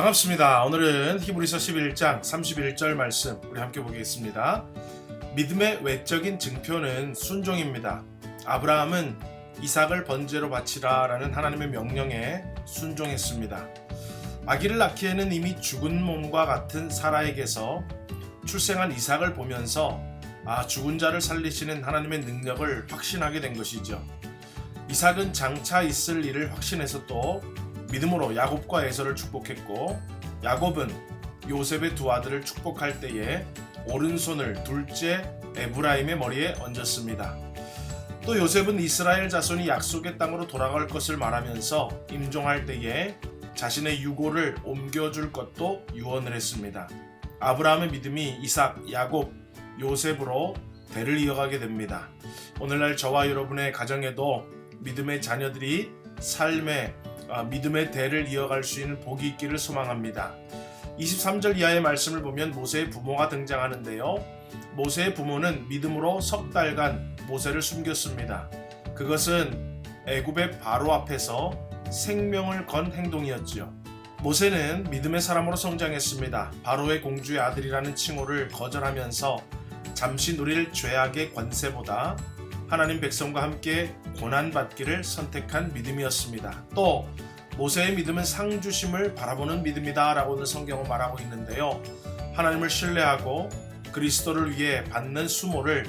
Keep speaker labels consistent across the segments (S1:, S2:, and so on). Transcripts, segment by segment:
S1: 반갑습니다. 오늘은 히브리서 11장 31절 말씀 우리 함께 보겠습니다. 믿음의 외적인 증표는 순종입니다. 아브라함은 이삭을 번제로 바치라라는 하나님의 명령에 순종했습니다. 아기를 낳기에는 이미 죽은 몸과 같은 사라에게서 출생한 이삭을 보면서 아 죽은 자를 살리시는 하나님의 능력을 확신하게 된 것이죠. 이삭은 장차 있을 일을 확신해서 또 믿음으로 야곱과 에서를 축복했고 야곱은 요셉의 두 아들을 축복할 때에 오른손을 둘째 에브라임의 머리에 얹었습니다. 또 요셉은 이스라엘 자손이 약속의 땅으로 돌아갈 것을 말하면서 임종할 때에 자신의 유고를 옮겨줄 것도 유언을 했습니다. 아브라함의 믿음이 이삭, 야곱, 요셉으로 대를 이어가게 됩니다. 오늘날 저와 여러분의 가정에도 믿음의 자녀들이 삶의 아, 믿음의 대를 이어갈 수 있는 복이 있기를 소망합니다. 23절 이하의 말씀을 보면 모세의 부모가 등장하는데요. 모세의 부모는 믿음으로 석 달간 모세를 숨겼습니다. 그것은 애굽의 바로 앞에서 생명을 건 행동이었지요. 모세는 믿음의 사람으로 성장했습니다. 바로의 공주의 아들이라는 칭호를 거절하면서 잠시 누릴 죄악의 권세보다 하나님 백성과 함께 고난받기를 선택한 믿음이었습니다. 또 모세의 믿음은 상 주심을 바라보는 믿음이다 라고는 성경은 말하고 있는데요. 하나님을 신뢰하고 그리스도를 위해 받는 수모를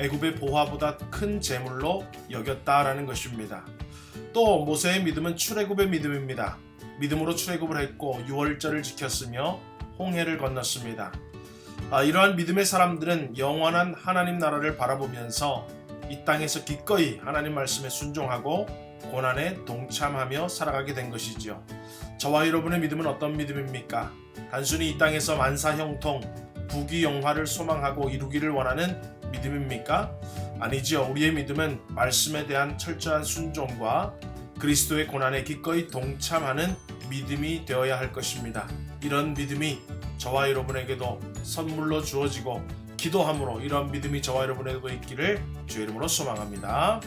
S1: 애굽의 보화보다 큰 재물로 여겼다라는 것입니다. 또 모세의 믿음은 출애굽의 믿음입니다. 믿음으로 출애굽을 했고 유월절을 지켰으며 홍해를 건넜습니다. 아, 이러한 믿음의 사람들은 영원한 하나님 나라를 바라보면서 이 땅에서 기꺼이 하나님 말씀에 순종하고 고난에 동참하며 살아가게 된 것이지요. 저와 여러분의 믿음은 어떤 믿음입니까? 단순히 이 땅에서 만사 형통, 부귀 영화를 소망하고 이루기를 원하는 믿음입니까? 아니지요. 우리의 믿음은 말씀에 대한 철저한 순종과 그리스도의 고난에 기꺼이 동참하는 믿음이 되어야 할 것입니다. 이런 믿음이 저와 여러분에게도 선물로 주어지고 기도함으로 이런 믿음이 저와 여러분에게도 있기를 주의 이름으로 소망합니다.